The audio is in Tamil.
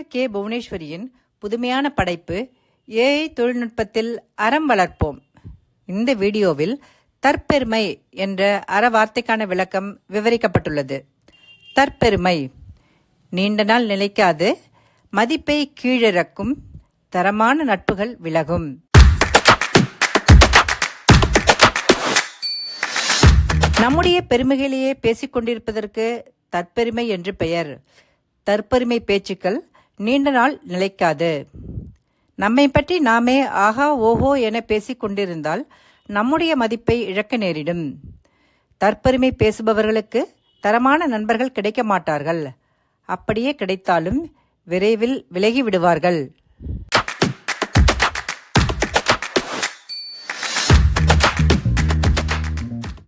கே புவனேஸ்வரியின் புதுமையான படைப்பு ஏஐ தொழில்நுட்பத்தில் அறம் வளர்ப்போம். இந்த வீடியோவில் தற்பெருமை என்ற அற வார்த்தைக்கான விளக்கம் விவரிக்கப்பட்டுள்ளது. தற்பெருமை. நீண்ட நாள் நிலைக்காது மதிப்பை கீழிறக்கும் தரமான நட்புகள் விலகும். நம்முடைய பெருமைகளையே பேசிக்கொண்டிருப்பதற்கு தற்பெருமை என்று பெயர். தற்பெருமை பேச்சுக்கள் நீண்ட நாள் நிலைக்காது. நம்மை பற்றி நாமே ஆஹா ஓஹோ என பேசிக் கொண்டிருந்தால் நம்முடைய மதிப்பை இழக்க நேரிடும். தற்பெருமை பேசுபவர்களுக்கு தரமான நண்பர்கள் கிடைக்க மாட்டார்கள். அப்படியே கிடைத்தாலும் விரைவில் விலகி விடுவார்கள்.